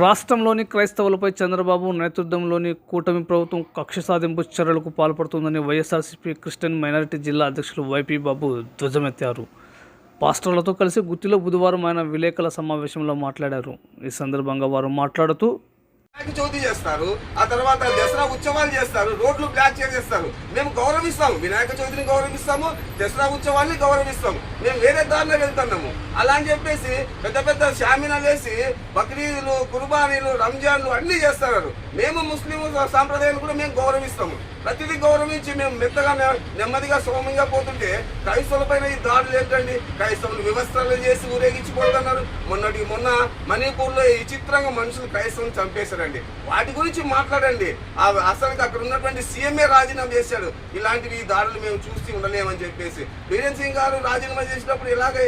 రాష్ట్రంలోని క్రైస్తవులపై చంద్రబాబు నేతృత్వంలోని కూటమి ప్రభుత్వం కక్ష సాధింపు చర్యలకు పాల్పడుతుందని వైఎస్ఆర్సీపీ క్రిస్టియన్ మైనారిటీ జిల్లా అధ్యక్షులు వైపీ బాబు ధ్వజమెత్తారు. పాస్టర్లతో కలిసి గుత్తిలో బుధవారం ఆయన విలేకరుల సమావేశంలో మాట్లాడారు. ఈ సందర్భంగా వారు మాట్లాడుతూ చవితి చేస్తారు. ఆ తర్వాత దసరా ఉత్సవాలు చేస్తారు. రోడ్లు బ్లాక్ చేసేస్తారు మేము గౌరవిస్తాము. వినాయక చవితిని గౌరవిస్తాము. దసరా ఉత్సవాల్ని గౌరవిస్తాము. మేము వేరే దారిలో వెళ్తున్నాము. అలా అని చెప్పేసి పెద్ద పెద్ద షామినాలు వేసి బక్రీదులు కుర్బానీలు రంజాన్లు అన్ని చేస్తారు. మేము ముస్లిం సాంప్రదాయాలు కూడా మేము గౌరవిస్తాము. ప్రతిదీ గౌరవించి మేము మెత్తగా నె- నెమ్మదిగా సోమంగా పోతుంటే క్రైస్తవులపైన ఈ దాడులు ఏంటండి? క్రైస్తవులు వ్యవస్థలు చేసి ఊరేగించుకుంటున్నారు మొన్నటికి మొన్న మణిపూర్లో ఈ చిత్రంగా మనుషులు క్రైస్తవులు చంపేశారండి. వాటి గురించి మాట్లాడండి. ఆ అసలు అక్కడ ఉన్నటువంటి సీఎంఏ రాజీనామా చేశాడు. ఇలాంటివి ఈ దాడులు మేము చూసి ఉండలేమని చెప్పేసి. బీరేన్ సింగ్ గారు రాజీనామా చేసినప్పుడు ఇలాగ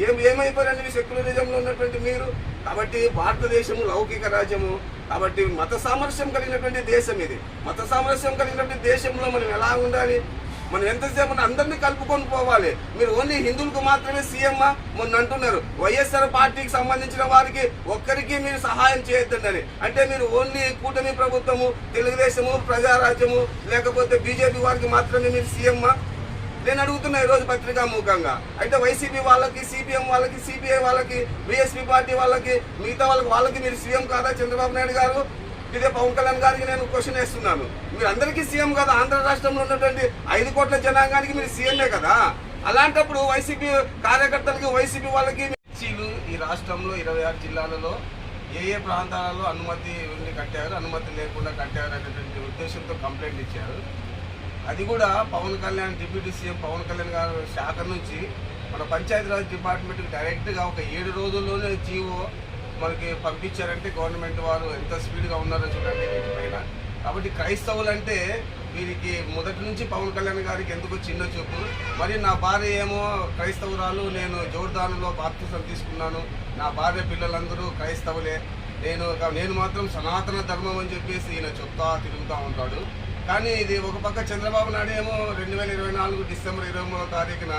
ఏం ఏమైపోయారండి సెక్యులరిజంలో ఉన్నటువంటి మీరు? కాబట్టి భారతదేశము లౌకిక రాజ్యము. కాబట్టి మత సామరస్యం కలిగినటువంటి దేశం ఇది. మత సామరస్యం కలిగినటువంటి దేశంలో మనం ఎలా ఉండాలి? మనం ఎంతసేపు మన అందరినీ కలుపుకొని పోవాలి? మీరు ఓన్లీ హిందువులకు మాత్రమే సీఎం మొన్న అంటున్నారు. వైఎస్ఆర్ పార్టీకి సంబంధించిన వారికి ఒక్కరికి మీరు సహాయం చేయొద్దండి అంటే మీరు ఓన్లీ కూటమి ప్రభుత్వము తెలుగుదేశము ప్రజారాజ్యము లేకపోతే బీజేపీ వారికి మాత్రమే మీరు సీఎం నేను అడుగుతున్నా ఈ రోజు పత్రికా మూకంగా. అయితే వైసీపీ వాళ్ళకి సిపిఎం వాళ్ళకి సిపిఐ వాళ్ళకి బిఎస్పీ పార్టీ వాళ్ళకి మిగతా వాళ్ళకి వాళ్ళకి మీరు సీఎం కాదా చంద్రబాబు నాయుడు గారు? ఇదే పవన్ కళ్యాణ్ గారికి నేను క్వశ్చన్ వేస్తున్నాను. మీరు అందరికీ సీఎం కదా? ఆంధ్ర రాష్ట్రంలో ఉన్నటువంటి ఐదు కోట్ల జనాంగానికి మీరు సీఎంఏ కదా? అలాంటప్పుడు వైసీపీ కార్యకర్తలకి వైసీపీ వాళ్ళకి మిర్చీలు ఈ రాష్ట్రంలో ఇరవై ఆరు జిల్లాలలో ఏ ఏ ప్రాంతాలలో అనుమతి ఉండి కట్టారు అనుమతి లేకుండా కట్టారు అనేటువంటి ఉద్దేశంతో కంప్లైంట్ ఇచ్చారు. అది కూడా పవన్ కళ్యాణ్ డిప్యూటీ సీఎం పవన్ కళ్యాణ్ గారు శాఖ నుంచి మన పంచాయతీరాజ్ డిపార్ట్మెంట్కి డైరెక్ట్గా ఒక ఏడు రోజుల్లోనే జీవో మనకి పంపించారంటే గవర్నమెంట్ వారు ఎంత స్పీడ్గా ఉన్నారో చూడండి వీటిపైన కాబట్టి క్రైస్తవులు అంటే వీరికి మొదటి నుంచి పవన్ కళ్యాణ్ గారికి ఎందుకు చిన్న చూపు. మరి నా భార్య ఏమో క్రైస్తవురాలు నేను జోర్దానులో బాప్తిసం తీసుకున్నాను. నా భార్య పిల్లలందరూ క్రైస్తవులే. నేను నేను మాత్రం సనాతన ధర్మం అని చెప్పేసి ఈయన చెప్తా తిరుగుతూ ఉంటాడు. కానీ ఇది ఒక పక్క చంద్రబాబు నాయుడు ఏమో రెండు వేల ఇరవై నాలుగు డిసెంబర్ ఇరవై మూడో తారీఖున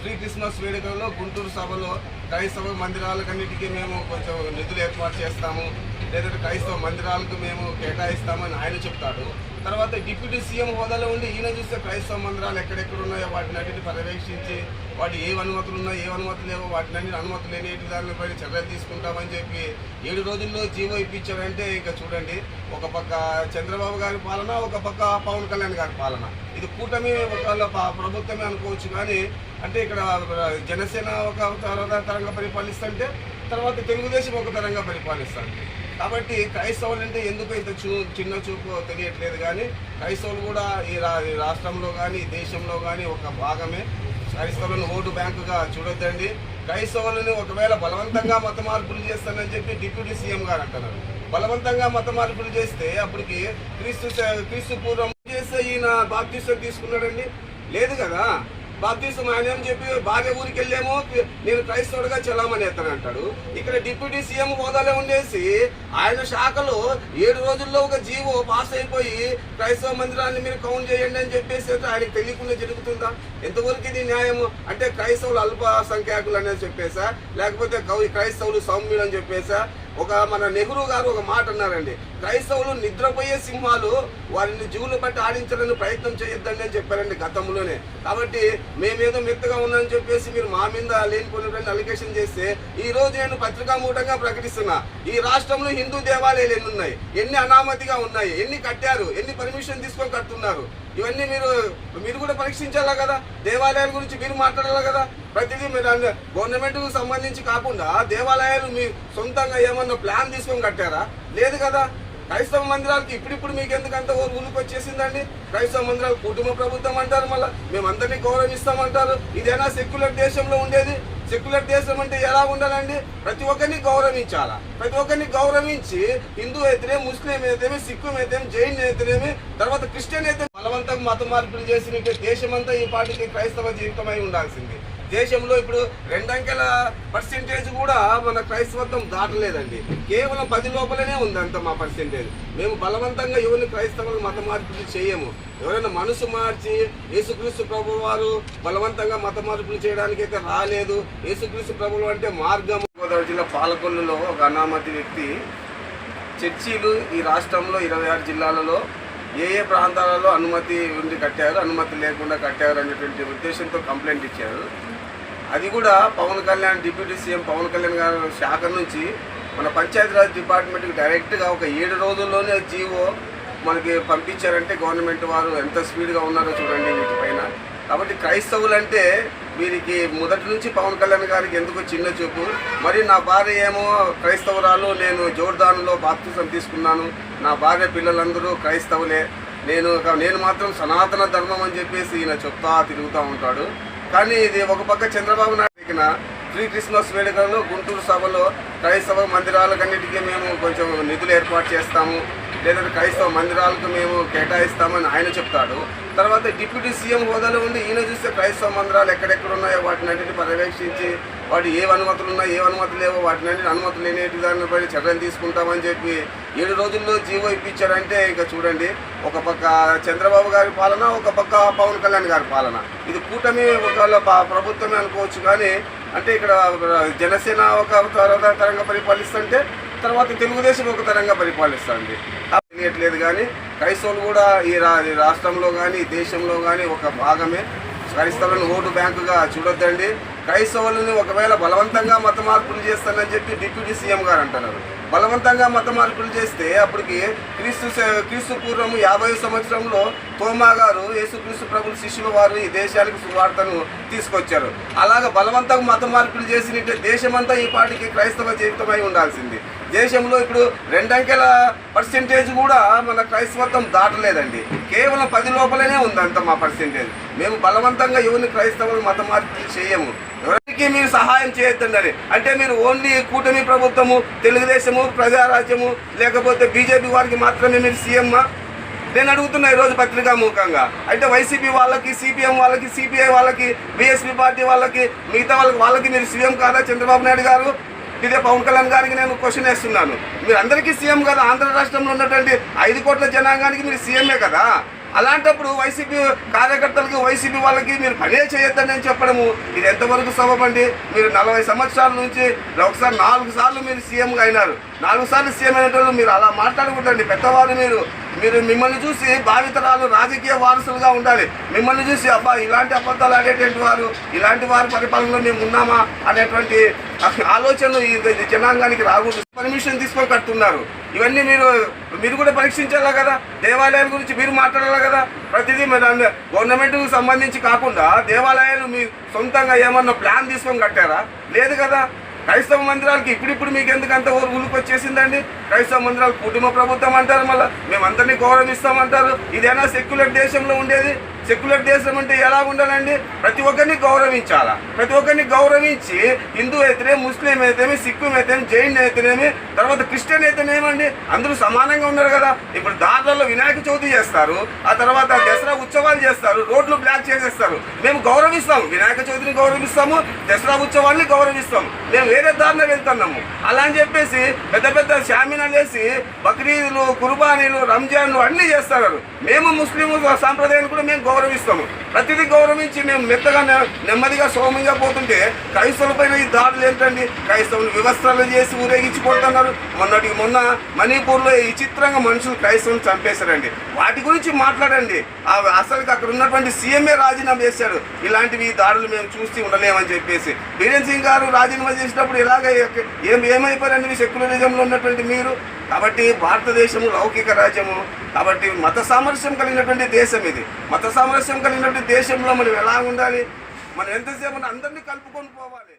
ప్రీ క్రిస్మస్ వేడుకల్లో గుంటూరు సభలో క్రైస్తవ మందిరాలకన్నిటికీ మేము కొంచెం నిధులు ఏర్పాటు చేస్తాము. లేదంటే క్రైస్తవ మందిరాలకు మేము కేటాయిస్తామని ఆయన చెప్తాడు. తర్వాత డిప్యూటీ సీఎం హోదాలో ఉండి ఈయన చూస్తే క్రైస్తవ మందిరాలు ఎక్కడెక్కడ ఉన్నాయో వాటిని అన్నిటిని పర్యవేక్షించి వాటి ఏ అనుమతులు ఉన్నాయో ఏ అనుమతులు లేవో వాటిని అన్ని అనుమతులు లేని దానిపైన చర్యలు తీసుకుంటామని చెప్పి ఏడు రోజుల్లో జీవో ఇప్పించారంటే ఇంకా చూడండి ఒక పక్క చంద్రబాబు గారి పాలన ఒక పక్క పవన్ కళ్యాణ్ గారి పాలన. ఇది కూటమి ఒక ప్రభుత్వమే అనుకోవచ్చు కానీ అంటే ఇక్కడ జనసేన ఒక తరంగా పరిపాలిస్తుంటే తర్వాత తెలుగుదేశం ఒక తరంగా పరిపాలిస్తుంది. కాబట్టి క్రైస్తవులు అంటే ఎందుకు ఇంత చూ చిన్న చూపు తెలియట్లేదు కానీ క్రైస్తవులు కూడా ఈ రా ఈ రాష్ట్రంలో కానీ దేశంలో కానీ ఒక భాగమే. క్రైస్తవులను ఓటు బ్యాంకుగా చూడొద్దండి. క్రైస్తవులను ఒకవేళ బలవంతంగా మత మార్పులు చేస్తానని చెప్పి డిప్యూటీ సీఎం గారు అంటున్నారు. బలవంతంగా మత మార్పులు చేస్తే అప్పటికి క్రీస్తు క్రీస్తు పూర్వం చేస్తే ఈయన బాప్తీసం తీసుకున్నాడండి. లేదు కదా? బాప్తీసం ఆయన అని చెప్పి భార్య ఊరికి వెళ్ళేమో నేను క్రైస్తవుడిగా చెల్లామని ఎత్తాను అంటాడు. ఇక్కడ డిప్యూటీ సీఎం హోదాలో ఉండేసి ఆయన శాఖలో ఏడు రోజుల్లో ఒక జీవో పాస్ అయిపోయి క్రైస్తవ మందిరాన్ని మీరు కౌంట్ చేయండి అని చెప్పేసి అయితే ఆయనకు తెలియకుండా జరుగుతుందా? ఎంతవరకు ఇది న్యాయము? అంటే క్రైస్తవులు అల్ప సంఖ్యాకులు అనేది చెప్పేసా? లేకపోతే క్రైస్తవులు సౌమ్యులు అని చెప్పేసా? ఒక మన నెహ్రూ గారు ఒక మాట అన్నారండి. క్రైస్తవులు నిద్రపోయే సింహాలు వారిని జీవులు బట్టి ఆడించాలని ప్రయత్నం చేయొద్దండి అని చెప్పారండి గతంలోనే. కాబట్టి మేమేదో మెత్తగా ఉన్నామని చెప్పేసి మీరు మా మీద లేనిపోయినటువంటి అలిగేషన్ చేస్తే ఈ రోజు నేను పత్రికామూటంగా ప్రకటిస్తున్నా. ఈ రాష్ట్రంలో హిందూ దేవాలయాలు ఎన్ని ఉన్నాయి? ఎన్ని అనామతిగా ఉన్నాయి? ఎన్ని కట్టారు? ఎన్ని పర్మిషన్ తీసుకొని కడుతున్నారు? ఇవన్నీ మీరు మీరు కూడా పరీక్షించాలా కదా? దేవాలయాల గురించి మీరు మాట్లాడాలి కదా? ప్రతిదీ మీరు గవర్నమెంట్ సంబంధించి కాకుండా దేవాలయాలు మీ సొంతంగా ఏమన్నా ప్లాన్ తీసుకొని కట్టారా? లేదు కదా. క్రైస్తవ మందిరాలకి ఇప్పుడిప్పుడు మీకు ఎందుకంత ఉనికి వచ్చేసిందండి? క్రైస్తవ మందిరాలు కుటుంబ ప్రభుత్వం అంటారు మళ్ళీ. మేమందరినీ గౌరవిస్తామంటారు. ఇదేనా సెక్యులర్ దేశంలో ఉండేది? సెక్యులర్ దేశం అంటే ఎలా ఉండాలండి? ప్రతి ఒక్కరిని గౌరవించాలా? ప్రతి ఒక్కరిని గౌరవించి హిందూ అయితేనే ముస్లిం అయితేనే సిక్కు అయితేనే జైన్ అయితేనేమి తర్వాత క్రిస్టియన్ అయితే బలవంతం మత మార్పులు చేసిన దేశమంతా ఈ పాటికి క్రైస్తవ జీవితమై ఉండాల్సింది. దేశంలో ఇప్పుడు రెండంకెల పర్సెంటేజ్ కూడా మన క్రైస్తవత్వం దాటలేదండి. కేవలం పది లోపలనే ఉంది అంత మా పర్సెంటేజ్ మేము బలవంతంగా ఎవరిని క్రైస్తవులు మత మార్పులు చేయము. ఎవరైనా మనసు మార్చి యేసుక్రీస్తు ప్రభు వారు బలవంతంగా మత మార్పులు చేయడానికి అయితే రాలేదు. యేసుక్రీస్తు ప్రభులు అంటే మార్గం గోదావరి జిల్లా పాలకొల్లులో ఒక అనామతి వ్యక్తి చర్చీలు ఈ రాష్ట్రంలో ఇరవై ఆరు జిల్లాలలో ఏ ఏ ప్రాంతాలలో అనుమతి ఉండి కట్టారు అనుమతి లేకుండా కట్టారు అనేటువంటి ఉద్దేశంతో కంప్లైంట్ ఇచ్చారు. అది కూడా పవన్ కళ్యాణ్ డిప్యూటీ సీఎం పవన్ కళ్యాణ్ గారి శాఖ నుంచి మన పంచాయతీరాజ్ డిపార్ట్మెంట్కి డైరెక్ట్గా ఒక ఏడు రోజుల్లోనే జీవో మనకి పంపించారంటే గవర్నమెంట్ వారు ఎంత స్పీడ్గా ఉన్నారో చూడండి వీటిపైన కాబట్టి క్రైస్తవులు అంటే వీరికి మొదటి నుంచి పవన్ కళ్యాణ్ గారికి ఎందుకు చిన్న చూపు. మరి నా భార్య ఏమో క్రైస్తవురాలు నేను జోర్దాన్లో బాప్తిజం తీసుకున్నాను. నా భార్య పిల్లలందరూ క్రైస్తవులే. నేను నేను మాత్రం సనాతన ధర్మం అని చెప్పేసి ఈయన చెప్తా తిరుగుతూ ఉంటాడు. కానీ ఇది ఒక పక్క చంద్రబాబు నాయుడు ఫ్రీ క్రిస్మస్ వేడుకల్లో గుంటూరు సభలో క్రైస్తవ మందిరాలకన్నిటికీ మేము కొంచెం నిధులు ఏర్పాటు చేస్తాము. లేదంటే క్రైస్తవ మందిరాలకు మేము కేటాయిస్తామని ఆయన చెప్తాడు. తర్వాత డిప్యూటీ సీఎం హోదాలో ఉండి ఈయన చూస్తే క్రైస్తవ మందిరాలు ఎక్కడెక్కడ ఉన్నాయో వాటిని అన్నింటిని పర్యవేక్షించి వాటి ఏ అనుమతులు ఉన్నాయో ఏ అనుమతులు లేవో వాటిని అన్నింటి అనుమతులు లేని దాన్ని బట్టి చర్యలు తీసుకుంటామని చెప్పి ఏడు రోజుల్లో జీవో ఇప్పించారంటే ఇంకా చూడండి ఒక పక్క చంద్రబాబు గారి పాలన ఒక పక్క పవన్ కళ్యాణ్ గారి పాలన. ఇది కూటమి ఒకవేళ ప్రభుత్వమే అనుకోవచ్చు కానీ అంటే ఇక్కడ జనసేన ఒక తరంగా పరిపాలిస్తుంటే తర్వాత తెలుగుదేశం ఒక తరంగా పరిపాలిస్తుంది తెలియట్లేదు కానీ క్రైస్తవులు కూడా ఈ రా రాష్ట్రంలో కానీ దేశంలో కానీ ఒక భాగమే. క్రైస్తవులను ఓటు బ్యాంకుగా చూడొద్దండి. క్రైస్తవులని ఒకవేళ బలవంతంగా మత మార్పులు చేస్తానని చెప్పి డిప్యూటీ సీఎం గారు అంటున్నారు. బలవంతంగా మత మార్పులు చేస్తే అప్పటికి క్రీస్తు క్రీస్తు పూర్వం యాభై సంవత్సరంలో తోమా గారు యేసుక్రీస్తు ప్రభులు శిష్యుల వారు ఈ దేశానికి సువార్తను తీసుకొచ్చారు. అలాగ బలవంతంగా మత మార్పులు చేసినట్టే దేశమంతా ఈ పాటికి క్రైస్తవ జీవితమై ఉండాల్సింది. దేశంలో ఇప్పుడు రెండంకెల పర్సెంటేజ్ కూడా మన క్రైస్తవత్వం దాటలేదండి. కేవలం పది లోపలనే ఉంది అంత మా పర్సెంటేజ్ మేము బలవంతంగా యువని క్రైస్తవులు మత మార్పులు చేయము. ఎవరికి మీరు సహాయం చేయొద్దండి. అంటే మీరు ఓన్లీ కూటమి ప్రభుత్వము తెలుగుదేశము ప్రజారాజ్యము లేకపోతే బీజేపీ వారికి మాత్రమే మీరు సీఎమ్మా నేను అడుగుతున్నా ఈరోజు పత్రికా మూఖంగా అయితే వైసీపీ వాళ్ళకి సిపిఎం వాళ్ళకి సిపిఐ వాళ్ళకి బీఎస్పీ పార్టీ వాళ్ళకి మిగతా వాళ్ళకి వాళ్ళకి మీరు సీఎం కాదా చంద్రబాబు నాయుడు గారు? ఇదే పవన్ కళ్యాణ్ గారికి నేను క్వశ్చన్ వేస్తున్నాను. మీరు అందరికీ సీఎం కదా ఆంధ్ర రాష్ట్రంలో ఉన్నటువంటి ఐదు కోట్ల జనాంగానికి మీరు సీఎంఏ కదా? అలాంటప్పుడు వైసీపీ కార్యకర్తలకి వైసీపీ వాళ్ళకి మీరు పనే చేయొద్దని నేను చెప్పడము. ఇది ఎంతవరకు సబబండి? మీరు నలభై సంవత్సరాల నుంచి ఒకసారి నాలుగు సార్లు మీరు సీఎంగా అయినారు. నాలుగు సార్లు సీఎం అయినట్టు మీరు అలా మాట్లాడకూడదండి. పెద్దవారు మీరు మీరు మిమ్మల్ని చూసి భావితరాలు రాజకీయ వారసులుగా ఉండాలి. మిమ్మల్ని చూసి అబ్బా ఇలాంటి అబద్ధాలు ఆడేటువంటి వారు ఇలాంటి వారి పరిపాలనలో మేము ఉన్నామా అనేటువంటి ఆలోచనలు ఇది జనాంగానికి రాకూడదు. పర్మిషన్ తీసుకొని కట్టున్నారు ఇవన్నీ మీరు మీరు కూడా పరీక్షించాలా కదా? దేవాలయాల గురించి మీరు మాట్లాడాలి కదా? ప్రతిదీ మరి గవర్నమెంట్కి సంబంధించి కాకుండా దేవాలయాలు మీ సొంతంగా ఏమన్నా ప్లాన్ తీసుకొని కట్టారా? లేదు కదా? క్రైస్తవ మందిరాలకి ఇప్పుడిప్పుడు మీకు ఎందుకు అంత ఊరు ఉలుకు వచ్చేసిందండి? క్రైస్తవ మందిరాలు కుటుంబ ప్రభుత్వం అంటారు మళ్ళీ. మేమందరినీ గౌరవిస్తామంటారు. ఇదేనా సెక్యులర్ దేశంలో ఉండేది? సెక్యులర్ దేశం అంటే ఎలా ఉండాలండి ప్రతి ఒక్కరిని గౌరవించాలా? ప్రతి ఒక్కరిని గౌరవించి హిందూ అయితేనే ముస్లిం అయితేనేమి సిక్కు అయితేనే జైన్ అయితేనేమి తర్వాత క్రిస్టియన్ అయితేనేమండి? అందరూ సమానంగా ఉన్నారు కదా. ఇప్పుడు దారులలో వినాయక చవితి చేస్తారు ఆ తర్వాత దసరా ఉత్సవాలు చేస్తారు రోడ్లు బ్లాక్ చేసేస్తారు. మేము గౌరవిస్తాము వినాయక చవితిని గౌరవిస్తాము దసరా ఉత్సవాన్ని గౌరవిస్తాము. మేము వేరే దారిలో వెళ్తున్నాము. అలా అని చెప్పేసి పెద్ద పెద్ద షామినాలు వేసి బక్రీదులు కుర్బానీలు రంజాన్లు అన్నీ చేస్తారు. మేము ముస్లిం సాంప్రదాయాన్ని కూడా మేము గౌరవిస్తాము. ప్రతిదీ గౌరవించి మేము మెత్తగా నె- నెమ్మదిగా సౌమ్యంగా పోతుంటే క్రైస్తవులపైన ఈ దాడులు ఏంటండి? క్రైస్తవులు వివస్త్రాలు చేసి ఊరేగించిపోతున్నారు మొన్నటికి మొన్న మణిపూర్లో ఈ చిత్రంగా మనుషులు క్రైస్తవులు చంపేశారండి. వాటి గురించి మాట్లాడండి. ఆ అసలు అక్కడ ఉన్నటువంటి సీఎంఏ రాజీనామా చేశాడు ఇలాంటివి ఈ దాడులు మేము చూసి ఉండలేమని చెప్పేసి. బీరేన్ సింగ్ గారు రాజీనామా చేసినప్పుడు ఇలాగ ఏం ఏమైపోయారండి సెక్యులరిజంలో ఉన్నటువంటి మీరు? కాబట్టి భారతదేశము లౌకిక రాజ్యము కాబట్టి మత సామరస్యం కలిగినటువంటి దేశం ఇది. మత సామరస్యం కలిగినటువంటి దేశంలో మనం ఎలా ఉండాలి? మనం ఎంతసేపు అందరినీ కలుపుకొని పోవాలి?